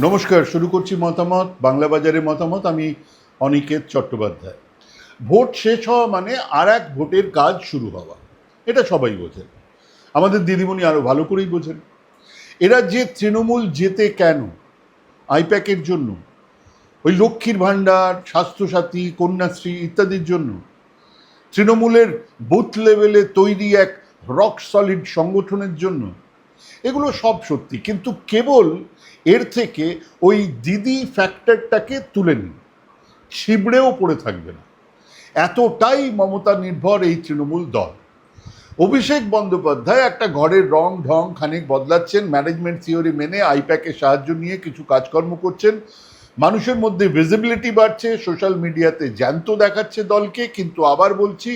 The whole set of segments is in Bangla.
নমস্কার, শুরু করছি মতামত, বাংলা বাজারে মতামত, আমি অনিকেত চট্টোপাধ্যায়। ভোট শেষ হওয়া মানে আর এক ভোটের কাজ শুরু হওয়া। এটা সবাই বোঝেন। আমাদের দিদিমণি আরও ভালো করেই বোঝেন। এরা যে তৃণমূল যেতে কেন? আইপ্যাকের জন্য? ওই লক্ষ্মীর ভাণ্ডার, স্বাস্থ্যসাথী, কন্যাশ্রী ইত্যাদির জন্য? তৃণমূলের বুথ লেভেলে তৈরি এক রক সলিড সংগঠনের জন্য? এগুলো সব সত্যি, কিন্তু কেবল এর থেকে ওই দিদি ফ্যাক্টরটাকে তুলে নিন, ছিবড়েও পড়ে থাকবে না। এতটাই মমতা নির্ভর এই তৃণমূল দল। অভিষেক বন্দ্যোপাধ্যায় একটা ঘরের রং ঢং খানিক বদলাচ্ছেন ম্যানেজমেন্ট থিওরি মেনে আইপ্যাকের সাহায্য নিয়ে কিছু কাজকর্ম করছেন। মানুষের মধ্যে ভিজিবিলিটি বাড়ছে সোশ্যাল মিডিয়াতে জ্যান্ত দেখাচ্ছে দলকে, কিন্তু আবার বলছি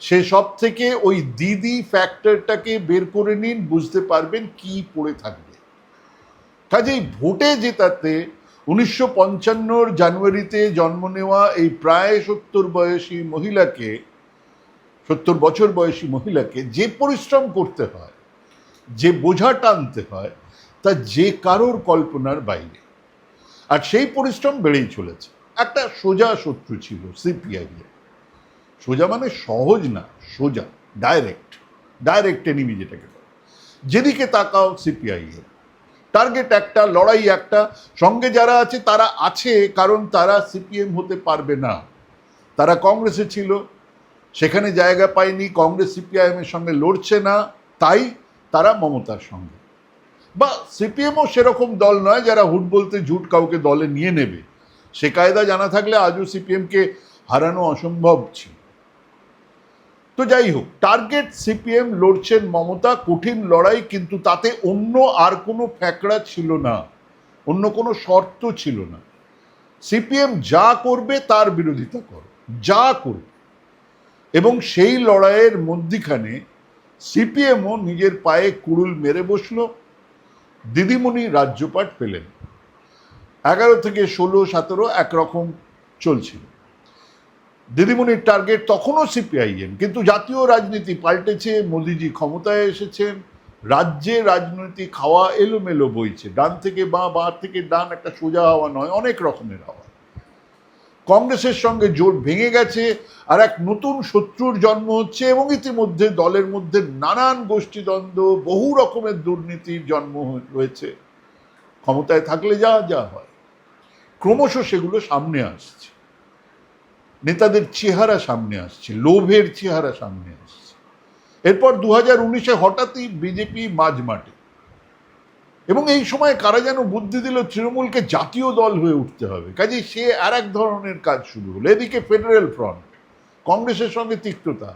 সে সব থেকে ওই দিদি ফ্যাক্টরটাকে বের করে নিন, বুঝতে পারবেন কি পড়ে থাকবে। কাজেই ভোটে জেতাতে উনিশশো পঞ্চান্নর জানুয়ারিতে জন্ম নেওয়া এই প্রায় সত্তর বয়সী মহিলাকে, সত্তর বছর বয়সী মহিলাকে যে পরিশ্রম করতে হয়, যে বোঝা টানতে হয়, তা যে কারোর কল্পনার বাইরে। আর সেই পরিশ্রম বেড়েই চলেছে। একটা সোজা শত্রু ছিল সিপিআই সোজা মানে সহজ না, সোজা ডাইরেক্ট ডাইরেক্ট এনিমি যেটাকে বলে। যেদিকে তাকাও সিপিআই এর। টার্গেট একটা, লড়াই একটা, সঙ্গে যারা আছে তারা আছে, কারণ তারা সিপিএম হতে পারবে না। তারা কংগ্রেসে ছিল, সেখানে জায়গা পায়নি, কংগ্রেস সিপিআইএমের সঙ্গে লড়ছে না, তাই তারা মমতার সঙ্গে। বা সিপিএমও সেরকম দল নয়, যারা হুট বলতে ঝুট কাউকে দলে নিয়ে নেবে। সে কায়দা জানা থাকলে আজও সিপিএমকে হারানো অসম্ভব ছিল। তো যাই হোক টার্গেট সিপিএম লড়ছেন মমতা, কঠিন লড়াই, কিন্তু তাতে অন্য আর কোনো ফ্যাকড়া ছিল না। অন্য কোনো শর্ত ছিল না। সিপিএম যা করবে তার বিরোধিতা করো, যা করবে। এবং সেই লড়াইয়ের মধ্যিখানে সিপিএমও নিজের পায়ে কুড়ুল মেরে বসল। দিদিমণি রাজ্যপাট পেলেন। এগারো থেকে ষোলো, সতেরো একরকম চলছিল। দিদিমণির টার্গেট তখনও সিপিআইএম কিন্তু জাতীয় রাজনীতি পাল্টেছে, মোদিজি ক্ষমতায় এসেছেন, রাজ্যে রাজনীতি খাওয়া এলোমেলো বইছে, ডান থেকে বাঁ বাঁ থেকে ডান একটা সোজা হাওয়া নয়, অনেক রকমের হাওয়া। কংগ্রেসের সঙ্গে জোট ভেঙে গেছে, আর এক নতুন শত্রুর জন্ম হচ্ছে, এবং ইতিমধ্যে দলের মধ্যে নানান গোষ্ঠীদ্বন্দ্ব, বহু রকমের দুর্নীতির জন্ম রয়েছে। ক্ষমতায় থাকলে যা যা হয়। ক্রমশ সেগুলো সামনে আসছে। নেতাদের চেহারা সামনে আসছে, লোভের চেহারা সামনে আসছে। এরপর দু হাজার উনিশে হঠাৎই বিজেপি মাঝ মাঠে। এবং এই সময় কারা যেন বুদ্ধি দিল, তৃণমূলকে জাতীয় দল হয়ে উঠতে হবে। কাজেই সে আর এক ধরনের কাজ শুরু হলো। এদিকে ফেডারেল ফ্রন্ট কংগ্রেসের সঙ্গে তিক্ততা।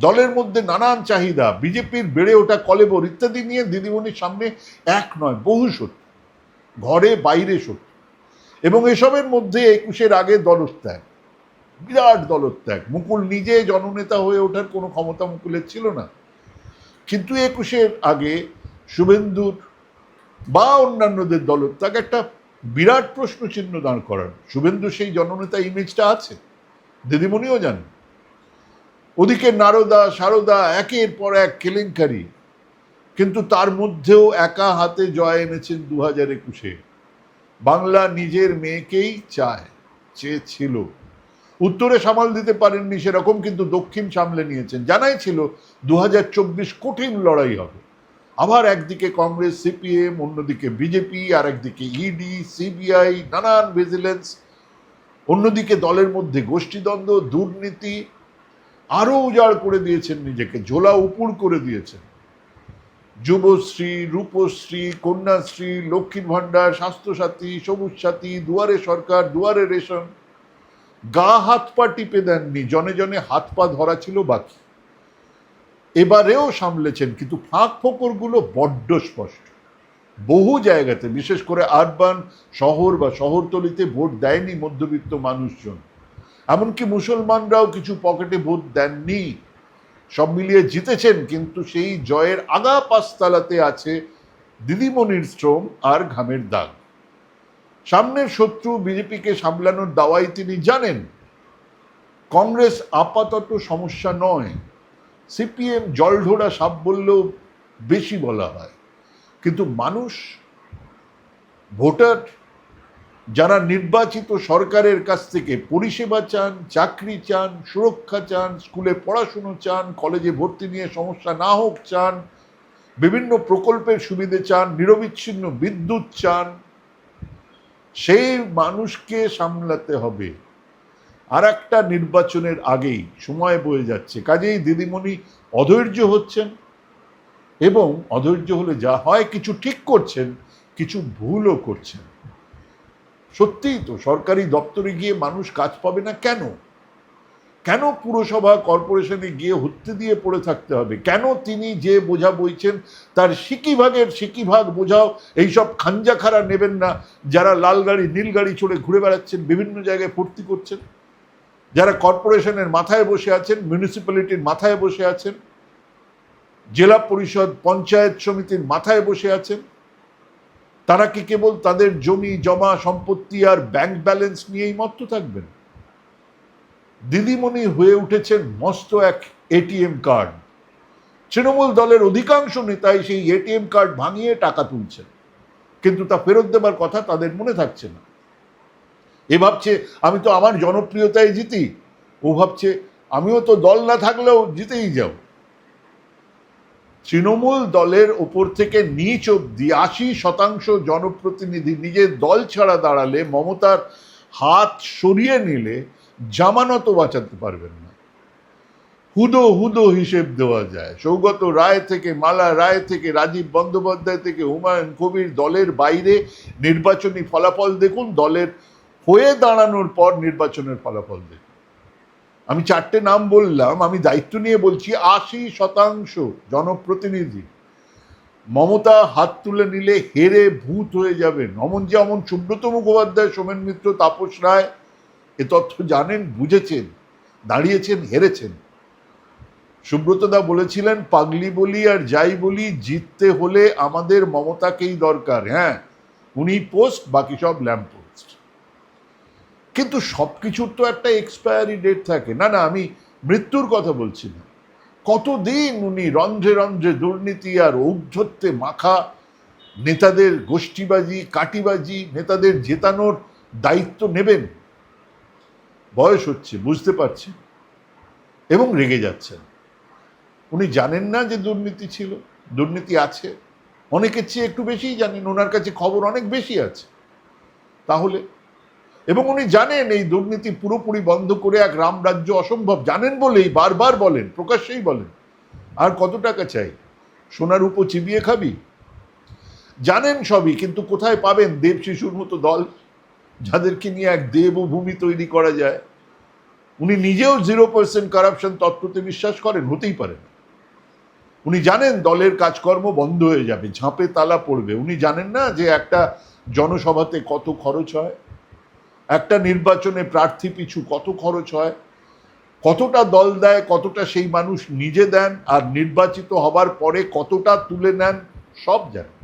দলের মধ্যে নানান চাহিদা বিজেপির বেড়ে ওঠা কলেবর ইত্যাদি নিয়ে দিদিমণির সামনে এক নয়, বহু শত্রু ঘরে বাইরে শত্রু এবং এসবের মধ্যে একুশের আগে দলত্যাগ। বিরাট দলত্যাগ। মুকুল নিজে জননেতা হয়ে ওঠার কোনো ক্ষমতা মুকুলের ছিল না। কিন্তু একুশের আগে শুভেন্দুর বা অন্যান্যদের দলত্যাগ একটা বিরাট প্রশ্ন চিহ্ন দাঁড় করান। শুভেন্দু সেই জননেতা ইমেজটা আছে। দিদিমণিও জানেন। ওদিকে নারদা, সারদা একের পর এক কেলেঙ্কারি। কিন্তু তার মধ্যেও একা হাতে জয় এনেছেন দু হাজার একুশে। বাংলা নিজের মেয়েকেই চায়, চেয়েছিল। উত্তরে সামাল দিতে পারেননি সেরকম কিন্তু দক্ষিণ সামলে নিয়েছেন। জানাই ছিল দু কঠিন লড়াই হবে। আবার একদিকে কংগ্রেস, সিপিএম, অন্যদিকে বিজেপি আর একদিকে ইডি সিবিআই নানান ভিজিলেন্স অন্যদিকে দলের মধ্যে গোষ্ঠীদ্বন্দ্ব, দুর্নীতি আরও উজাড় করে দিয়েছেন নিজেকে, ঝোলা উপুড় করে দিয়েছেন। যুবশ্রী, রূপশ্রী, কন্যাশ্রী, লক্ষ্মীর ভাণ্ডার, স্বাস্থ্যসাথী, সবুজ সাথী, দুয়ারে সরকার, দুয়ারে রেশন গা হাত পা টিপে দেননি, জনে জনে হাত পা ধরা ছিল বাকি। এবারেও সামলেছেন, কিন্তু ফাঁক ফোকরগুলো বড্ড স্পষ্ট। বহু জায়গাতে, বিশেষ করে আরবান শহর বা শহরতলিতে ভোট দেয়নি মধ্যবিত্ত মানুষজন। এমনকি মুসলমানরাও কিছু পকেটে ভোট দেননি। সব মিলিয়ে জিতেছেন, কিন্তু সেই জয়ের আগা পাঁচতলাতে আছে দিদিমণির শ্রম আর ঘামের দাগ। সামনের শত্রু বিজেপিকে সামলানোর দাওয়াই তিনি জানেন। কংগ্রেস আপাতত সমস্যা নয়। সিপিএম জলঢোড়া সাপ বললেও বেশি বলা হয়। কিন্তু মানুষ, ভোটার, যারা নির্বাচিত সরকারের কাছ থেকে পরিষেবা চান, চাকরি চান, সুরক্ষা চান, স্কুলে পড়াশুনো চান, কলেজে ভর্তি নিয়ে সমস্যা না হোক চান, বিভিন্ন প্রকল্পের সুবিধে চান, নিরবিচ্ছিন্ন বিদ্যুৎ চান সেই মানুষকে সামলাতে হবে। আর একটা নির্বাচনের আগেই সময় বয়ে যাচ্ছে। কাজেই দিদিমণি অধৈর্য হচ্ছেন এবং অধৈর্য হলে যা হয় কিছু ঠিক করছেন, কিছু ভুলও করছেন। সত্যিই তো সরকারি দপ্তরে গিয়ে মানুষ কাজ পাবে না কেন? কেন পুরসভা কর্পোরেশনে গিয়ে হত্যে দিয়ে পড়ে থাকতে হবে? কেন তিনি যে বোঝা বইছেন, তার সিকিভাগের সিকিভাগ বোঝাও, এইসব খাঞ্জাখারা নেবেন না, যারা লাল গাড়ি, নীল গাড়ি চড়ে ঘুরে বেড়াচ্ছেন, বিভিন্ন জায়গায় ফুর্তি করছেন? যারা কর্পোরেশনের মাথায় বসে আছেন, মিউনিসিপ্যালিটির মাথায় বসে আছেন, জেলা পরিষদ, পঞ্চায়েত সমিতির মাথায় বসে আছেন, তারা কি কেবল তাদের জমি, জমা, সম্পত্তি আর ব্যাংক ব্যালেন্স নিয়েই মত্ত থাকবেন? দিদিমণি হয়ে উঠেছেন মস্ত এক এটিএম কার্ড। তৃণমূল দলের অধিকাংশ নেতাই সেই এটিএম কার্ড ভাঙিয়ে টাকা তুলছেন। কিন্তু তা ফেরত দেবার কথা তাদের মনে থাকছে না। এ ভাবছে, আমি তো আমার জনপ্রিয়তায় জিতি। ও ভাবছে, আমিও তো দল না থাকলেও জিতেই যাব। তৃণমূল দলের ওপর থেকে নিচ অব্দি আশি শতাংশ জনপ্রতিনিধি নিজের দল ছাড়া দাঁড়ালে, মমতার হাত সরিয়ে নিলে জামানত বাঁচাতে পারবেন না। হুদো হুদো হিসেব দেওয়া যায়। সৌগত রায় থেকে, মালা রায় থেকে, রাজীব বন্দ্যোপাধ্যায় থেকে, হুমায়ুন কবির দলের বাইরে নির্বাচনী ফলাফল দেখুন, দলের হয়ে দাঁড়ানোর পর নির্বাচনের ফলাফল দেখুন। আমি চারটে নাম বললাম, আমি দায়িত্ব নিয়ে বলছি, আশি শতাংশ জনপ্রতিনিধি মমতা হাত তুলে নিলে হেরে ভূত হয়ে যাবেন। অমন যে অমন সুব্রত মুখোপাধ্যায়, সোমেন মিত্র, তাপস রায় এ তথ্য জানেন, বুঝেছেন, দাঁড়িয়েছেন, হেরেছেন। সুব্রতদা বলেছিলেন, পাগলি বলি আর যাই বলি, জিততে হলে আমাদের মমতাকেই দরকার। হ্যাঁ উনি পোস্ট, বাকি সব ল্যাম্প পোস্ট। কিন্তু সব কিছুর তো একটা এক্সপায়ারি ডেট থাকে। না না, আমি মৃত্যুর কথা বলছি না। কতদিন উনি রন্ধ্রে রন্ধ্রে দুর্নীতি আর ঔদ্ধত্যে মাখা নেতাদের গোষ্ঠীবাজি, কাটিবাজি, নেতাদের জেতানোর দায়িত্ব নেবেন? বয়স হচ্ছে, বুঝতে পারছেন? এবং রেগে যাচ্ছেন। উনি জানেন না যে দুর্নীতি ছিল, দুর্নীতি আছে। অনেকের চেয়ে একটু বেশিই জানেন, ওনার কাছে খবর অনেক বেশি আছে। তাহলে? এবং উনি জানেন এই দুর্নীতি পুরোপুরি বন্ধ করে এক রামরাজ্য অসম্ভব। জানেন বলেই, বারবার বলেন, প্রকাশ্যেই বলেন। আর কত টাকা চাই? সোনার উপর চিবিয়ে খাবি? জানেন সবই, কিন্তু কোথায় পাবেন দেব শিশুর মতো দল? যাদেরকে নিয়ে এক দেবভূমি তৈরি করা যায়, উনি নিজেও জিরো পার্সেন্ট কারাপশন তত্ত্বতে বিশ্বাস করেন, হতেই পারেন উনি জানেন দলের কাজকর্ম বন্ধ হয়ে যাবে, ঝাঁপে তালা পড়বে। উনি জানেন না যে একটা জনসভাতে কত খরচ হয়, একটা নির্বাচনে প্রার্থী পিছু কত খরচ হয়, কতটা দল দেয়, কতটা সেই মানুষ নিজে দেন, আর নির্বাচিত হবার পরে কতটা তুলে নেন, সব জানেন।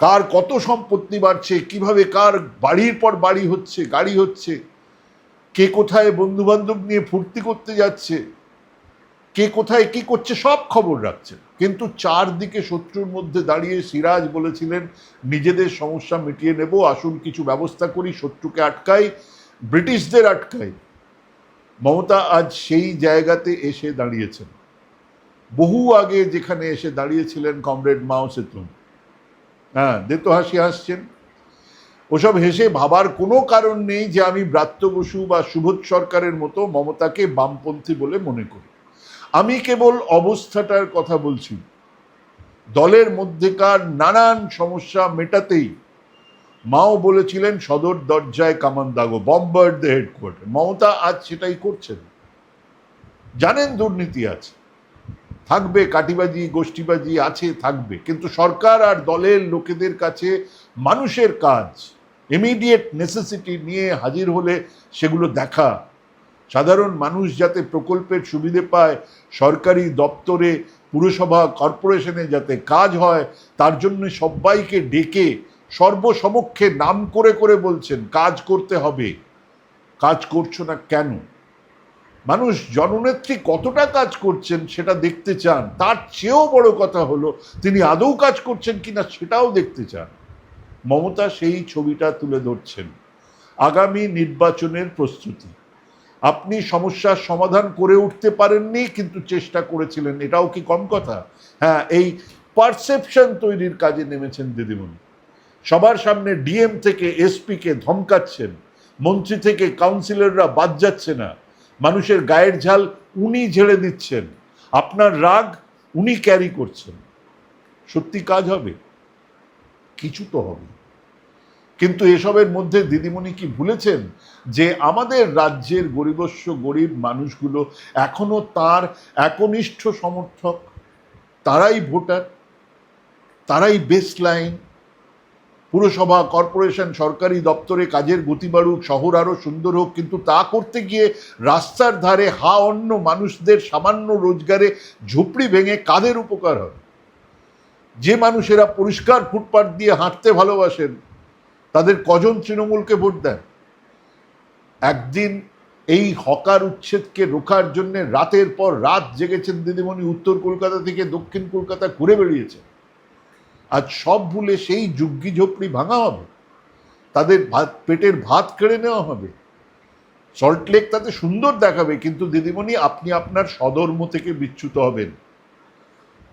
কার কত সম্পত্তি বাড়ছে, কীভাবে কার বাড়ির পর বাড়ি হচ্ছে, গাড়ি হচ্ছে, কে কোথায় বন্ধু বান্ধব নিয়ে ফুর্তি করতে যাচ্ছে, কে কোথায় কি করছে, সব খবর রাখছে। কিন্তু চারদিকে শত্রুর মধ্যে দাঁড়িয়ে সিরাজ বলেছিলেন, নিজেদের সমস্যা মিটিয়ে নেব, আসুন কিছু ব্যবস্থা করি, শত্রুকে আটকাই, ব্রিটিশদের আটকাই। মমতা আজ সেই জায়গাতে এসে দাঁড়িয়েছেন। বহু আগে যেখানে এসে দাঁড়িয়েছিলেন কমরেড মাও সেতুন হ্যাঁ দে তো হাসি হাসছেন। ওসব হেসে ভাবার কোনো কারণ নেই যে আমি ব্রাত্য বসু বা সুবোধ সরকারের মতো মমতাকে বামপন্থী বলে মনে করি। আমি কেবল অবস্থাটার কথা বলছি। দলের মধ্যেকার নানান সমস্যা মেটাতেই মাও বলেছিলেন, সদর দরজায় কামান দাগো বম্বার দ্য হেডকোয়ার্টার মমতা আজ সেটাই করছেন। জানেন দুর্নীতি আছে থাকবে, কাটিবাজি, গোষ্ঠীবাজি আছে, থাকবে। কিন্তু সরকার আর দলের লোকেদের কাছে মানুষের কাজ ইমিডিয়েট নেসেসিটি নিয়ে হাজির হলে সেগুলো দেখা। সাধারণ মানুষ যাতে প্রকল্পের সুবিধে পায়, সরকারি দপ্তরে, পুরসভা, কর্পোরেশনে যাতে কাজ হয়, তার জন্য সবাইকে ডেকে সর্বসমক্ষে নাম করে করে বলছেন, কাজ করতে হবে। কাজ করছ না কেন? মানুষ জননেত্রী কতটা কাজ করছেন সেটা দেখতে চান। তার চেয়েও বড় কথা হলো, তিনি আদৌ কাজ করছেন কিনা সেটাও দেখতে চান। মমতা সেই ছবিটা তুলে ধরছেন। আগামী নির্বাচনের প্রস্তুতি। আপনি সমস্যার সমাধান করে উঠতে পারেননি, কিন্তু চেষ্টা করেছিলেন। এটাও কি কম কথা? হ্যাঁ এই পারসেপশন তৈরির কাজে নেমেছেন দিদিমণি। সবার সামনে ডিএম থেকে এসপিকে ধমকাচ্ছেন। মন্ত্রী থেকে কাউন্সিলররা বাদ যাচ্ছে না। মানুষের গায়ের ঝাল উনি ঝেড়ে দিচ্ছেন। আপনার রাগ উনি ক্যারি করছেন। সত্যি কাজ হবে? কিছু তো হবে। কিন্তু এসবের মধ্যে দিদিমণি কি ভুলেছেন যে আমাদের রাজ্যের গরিবস্য গরিব মানুষগুলো এখনও তার একনিষ্ঠ সমর্থক? তারাই ভোটার, তারাই বেস লাইন পুরসভা, কর্পোরেশন, সরকারি দপ্তরে কাজের গতি বাড়ুক, শহর আরও সুন্দর হোক, কিন্তু তা করতে গিয়ে রাস্তার ধারে হা অন্য মানুষদের সামান্য রোজগারে ঝুপড়ি ভেঙে কাদের উপকার হবে? যে মানুষেরা পরিষ্কার ফুটপাত দিয়ে হাঁটতে ভালোবাসেন, তাদের কজন তৃণমূলকে ভোট দেন? একদিন এই হকার উচ্ছেদকে রোখার জন্য রাতের পর রাত জেগেছেন দিদিমণি উত্তর কলকাতা থেকে দক্ষিণ কলকাতা ঘুরে বেরিয়েছে আজ সব ভুলে সেই ঝুগ্গি ঝোপড়ি ভাঙা হবে। তাদের ভাত, পেটের ভাত কেড়ে নেওয়া হবে। সল্টলেক তাতে সুন্দর দেখাবে, কিন্তু দিদিমণি, আপনি আপনার সদর্ম থেকে বিচ্যুত হবেন।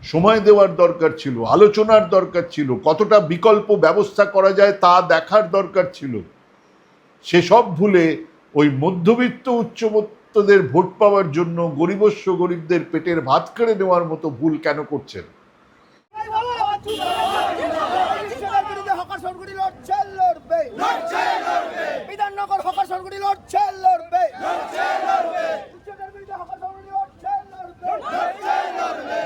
সময় দেওয়ার দরকার ছিল, আলোচনার দরকার ছিল, কতটা বিকল্প ব্যবস্থা করা যায় তা দেখার দরকার ছিল। সেসব ভুলে ওই মধ্যবিত্ত উচ্চবিত্তদের ভোট পাওয়ার জন্য গরিবস্ব গরিবদের পেটের ভাত কেড়ে নেওয়ার মতো ভুল কেন করছেন কৃষকের বিরুদ্ধে হকার সরগুড়ি লড়ছে লড়বে বিধাননগর হকার সরগুড়ি লড়ছে লড়বে। কৃষকের বিরুদ্ধে হকার সরগুড়ি লড়ছে লড়বে।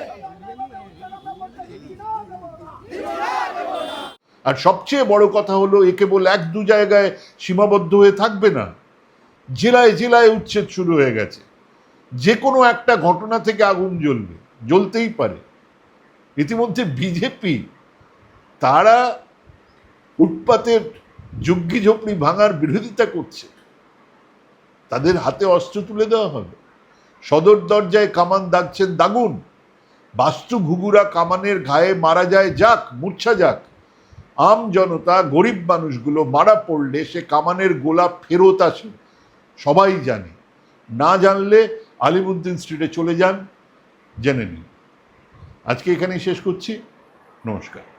আর সবচেয়ে বড় কথা হলো এ কেবল এক দু জায়গায় সীমাবদ্ধ হয়ে থাকবে না। জেলায় জেলায় উচ্ছেদ শুরু হয়ে গেছে। যে কোনো একটা ঘটনা থেকে আগুন জ্বলবে জ্বলতেই পারে। ইতিমধ্যে বিজেপি তারা উৎপাতের ঝুগ্গি ঝোপড়ি ভাঙার বিরোধিতা করছে। তাদের হাতে অস্ত্র তুলে দেওয়া হবে। সদর দরজায় কামান দাগছেন দাগুন। বাস্তু ঘুঘুরা কামানের ঘায়ে মারা যায় যাক, মূর্ছা যাক। আম জনতা, গরিব মানুষগুলো মারা পড়লে সে কামানের গোলা ফেরত আসে। সবাই জানে। না জানলে আলিমুদ্দিন স্ট্রিটে চলে যান। জেনে নিন। আজকে এখানেই শেষ করছি। নমস্কার।